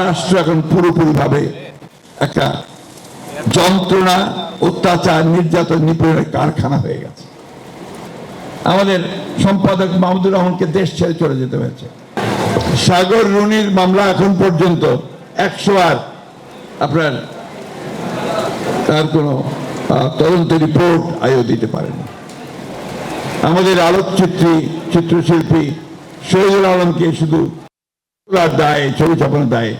রাষ্ট্র এখন পুরোপুরিভাবে একটা যন্ত্রণা, অত্যাচার, নির্যাতন, নিপীড়নের কারখানা হয়ে গেছে। আমাদের সম্পাদক মাহমুদুর রহমানকে দেশ ছেড়ে চলে যেতে হয়েছে। সাগর রুনির মামলা এখন পর্যন্ত একশো আর আপনার তার কোনো তদন্ত রিপোর্ট আয়ও দিতে পারেনি। আমাদের আলোকচিত্রী, চিত্রশিল্পী শহীদুল আলমকে শুধু তোলার দায়ে, ছবি ছাপানোর দায়ে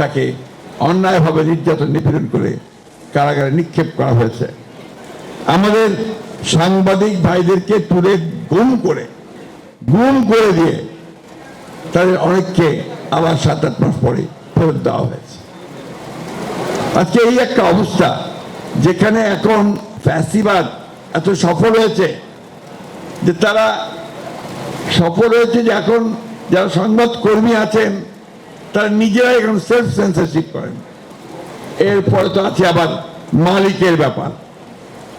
তাকে অন্যায়ভাবে নির্যাতন, নিপীড়ন করে কারাগারে নিক্ষেপ করা হয়েছে। আমাদের সাংবাদিক ভাইদেরকে তুলে গুম করে গুম করে দিয়ে তাদের অনেককে আবার সাত আট মাস পরে ফেরত দেওয়া হয়েছে। আজকে এই একটা অবস্থা যেখানে এখন ফ্যাসিবাদ এত সফল হয়েছে যে তারা সফল হয়েছে যে এখন যারা সংবাদ কর্মী আছেন, তারা নিজেরাই এখন সেলফ সেন্সারশিপ করেন। এরপরে তো আছে আবার মালিকের ব্যাপার।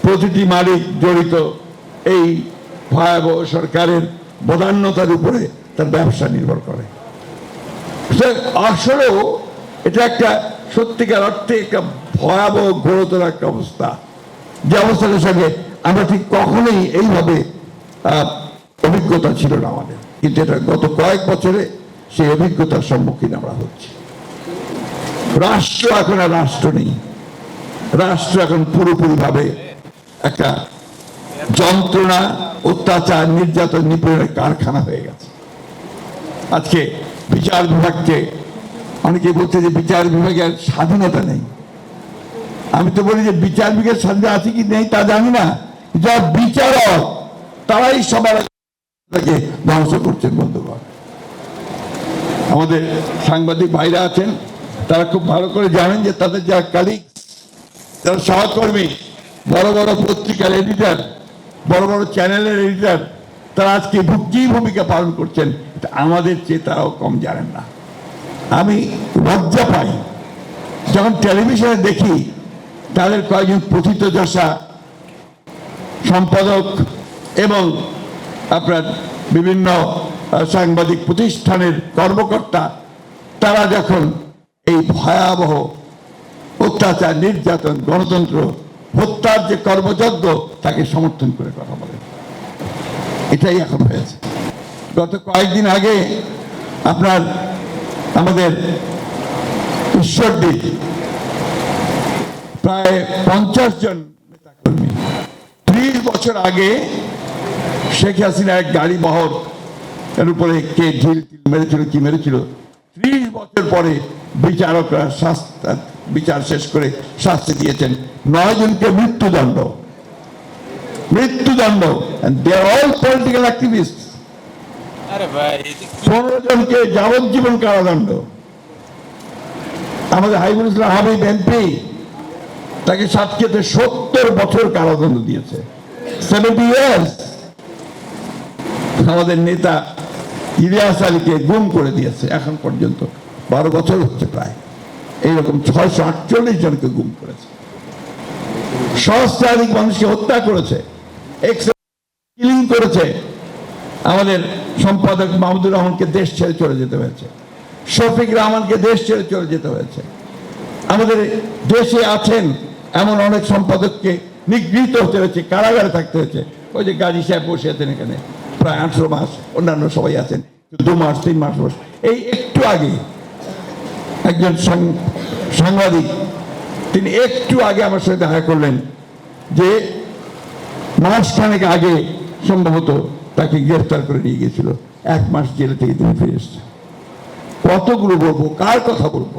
প্রতিটি মালিক জড়িত এই ভয়াবহ সরকারের বদান্যতার উপরে তার ব্যবসা নির্ভর করে। আসলেও এটা একটা সত্যিকার অর্থে একটা ভয়াবহ ঘোরতর একটা অবস্থা। যে অবস্থাটার সঙ্গে আমরা ঠিক কখনোই এইভাবে অভিজ্ঞতা ছিল না আমাদের। কিন্তু এটা গত কয়েক বছরে সেই অভিজ্ঞতার সম্মুখীন আমরা হচ্ছি। রাষ্ট্র এখন আর রাষ্ট্র নেই। রাষ্ট্র এখন পুরোপুরিভাবে একটা যন্ত্রণা, অত্যাচার, নির্যাতন, নিপীড়নের কারখানা হয়ে গেছে। আজকে বিচার বিভাগকে অনেকে বলছে যে বিচার বিভাগের স্বাধীনতা নেই। আমি তো বলি যে বিচার বিভাগের স্বাধীনতা আছে কি নেই তা জানি না। যারা বিচারক, তারাই সবার তাকে ধ্বংস করছেন, বন্ধুগণ। আমাদের সাংবাদিক ভাইরা আছেন, তারা খুব ভালো করে জানেন যে তাদের যারা কালিগ যারা সহকর্মী, বড় বড় পত্রিকার এডিটার বড় বড় চ্যানেলের এডিটার তারা আজকে ভুক্তি ভূমিকা পালন করছেন আমাদের চেয়ে তারাও কম জানেন না। আমি লজ্জা পাই, যখন টেলিভিশনে দেখি, তাদের কয়েকজন প্রথিত দশা সম্পাদক এবং বিভিন্ন সাংবাদিক প্রতিষ্ঠানের কর্মকর্তা, তারা যখন এই ভয়াবহ অত্যাচার, নির্যাতন, গণতন্ত্র, হত্যার যে কর্মযজ্ঞ, তাকে সমর্থন করে কথা বলে। এটাই এখন হয়েছে। গত কয়েকদিন আগে আপনার আমাদের ঈশ্বরদী, প্রায় পঞ্চাশ জন নেতাকর্মী, ত্রিশ বছর আগে শেখ হাসিনা এক গাড়ি বহর এর উপরে কে ঢিল মেরেছিল কি মেরেছিল? ত্রিশ বছর পরে বিচারকরা শাস্তি বিচার শেষ করে শাস্তি দিয়েছেন। নয় জনকে মৃত্যুদণ্ড। মৃত্যুদণ্ড। They are all political activist পনেরো জনকে যাবজ্জীবন কারাদণ্ড। আমাদের হাইবুল ইসলাম হাবিব এমপি তাকে সাতক্ষেতে সত্তর বছর কারাদণ্ড দিয়েছে। সেভেন্টি ইয়ার্স আমাদের নেতা ইলিয়াস আলীকে গুম করে দিয়েছে এখন পর্যন্ত। বারো বছর হচ্ছে প্রায়। এইরকম ছয়শো আটচল্লিশ জনকে গুম করেছে। সহস্রাধিক মানুষকে হত্যা করেছে। কিলিং করেছে। আমাদের সম্পাদক মাহমুদুর রহমানকে দেশ ছেড়ে চলে যেতে হয়েছে। শফিক রহমানকে দেশ ছেড়ে চলে যেতে হয়েছে। আমাদের দেশে আছেন এমন অনেক সম্পাদককে নিগৃহীত হতে হয়েছে, কারাগারে থাকতে হয়েছে। ওই যে গাজী সাহেব বসে আছেন এখানে। প্রায় আঠারো মাস অন্যান্য সবাই আছেন দু মাস, তিন মাস বসে। এই একটু আগে একজন সাংবাদিক, তিনি একটু আগে আমার সাথে দেখা করলেন যে মাসখানেক আগে সম্ভবত তাকে গ্রেফতার করে নিয়ে গেছিল এক মাস জেলে থেকে তিনি ফিরে এসছে কতগুলো বলব, কার কথা বলব?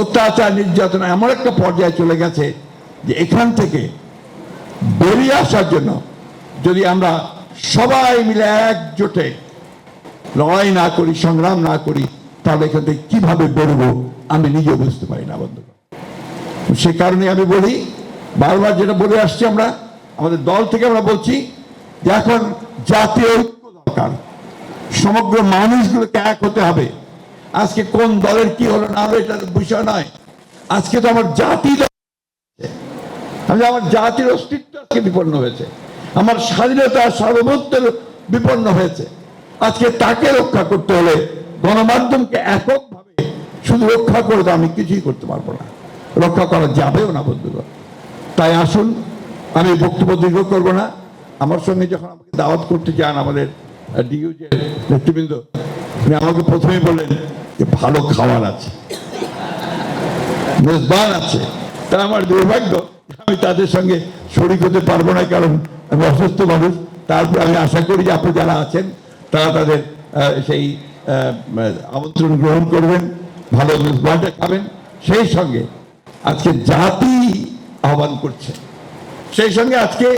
অত্যাচার, নির্যাতন এমন একটা পর্যায়ে চলে গেছে যে এখান থেকে বেরিয়ে আসার জন্য যদি আমরা সবাই মিলে একজোটে লড়াই না করি, সংগ্রাম না করি, তাহলে এখান থেকে কীভাবে বেরোবো আমি নিজেও বুঝতে পারি না বন্ধু সে কারণে আমি বলি, বারবার যেটা বলে আসছি আমরা, আমাদের দল থেকে আমরা বলছি যে এখন জাতীয় ঐক্য দরকার। সমগ্র মানুষগুলোকে এক হতে হবে। আজকে কোন দলের কি হলো না হলো এটা বিষয় নয়। আজকে তো আমার জাতি। আমি আমার জাতির অস্তিত্ব আজকে বিপন্ন হয়েছে। আমার স্বাধীনতা সার্বভৌমত্বের বিপন্ন হয়েছে। আজকে তাকে রক্ষা করতে হলে গণমাধ্যমকে এককভাবে শুধু রক্ষা করে তো আমি কিছুই করতে পারব না। রক্ষা করা যাবেও না, বন্ধুগণ। তাই আসুন, আমি বক্তব্য দীর্ঘ করব না। আমার সঙ্গে যখন আমাকে দাওয়াত করতে যান আমাদের যে নেতৃবৃন্দ উনি আমাকে প্রথমেই বললেন যে ভালো খাবার আছে, মেজবান আছে। তা আমার দুর্ভাগ্য, আমি তাদের সঙ্গে শরিক হতে পারব না, কারণ আমি অসুস্থ মানুষ। তারপর আমি আশা করি যে আপনি যারা আছেন, তারা তাদের সেই আমন্ত্রণ গ্রহণ করবেন, ভালো মেজবানটা খাবেন। সেই সঙ্গে আজকে জাতি আহ্বান করছে। সেই সঙ্গে আজকে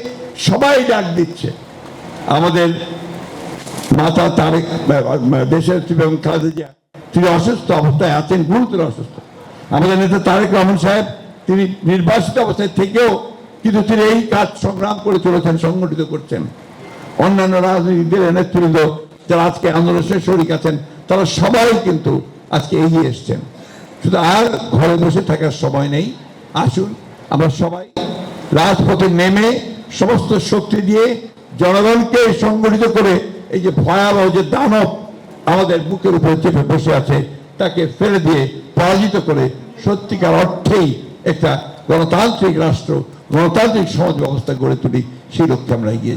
সবাই ডাক দিচ্ছে। আমাদের মাতা তারেক দেশের এবং খালেদা জিয়া, তিনি অসুস্থ অবস্থায় আছেন, গুরুতর অসুস্থ। আমাদের নেতা তারেক রহমান সাহেব, তিনি নির্বাসিত অবস্থায় থেকেও কিন্তু তিনি এই কাজ সংগ্রাম করে চলেছেন, সংগঠিত করছেন। অন্যান্য রাজনীতিদের নেতৃবৃন্দ যারা আজকে আন্দোলনের শরিক আছেন, তারা সবাই কিন্তু আজকে এগিয়ে এসছেন। শুধু আর ঘরে বসে থাকার সময় নেই। আসুন, আমরা সবাই রাজপথে নেমে সমস্ত শক্তি দিয়ে জনগণকে সংগঠিত করে এই যে ভয়াবহ যে দানব আমাদের বুকের উপরে চেপে বসে আছে, তাকে ফেলে দিয়ে পরাজিত করে সত্যিকার অর্থেই একটা গণতান্ত্রিক রাষ্ট্র গণতান্ত্রিক সমাজ ব্যবস্থা গড়ে তুলি সেই লক্ষ্যে আমরা এগিয়ে যাই।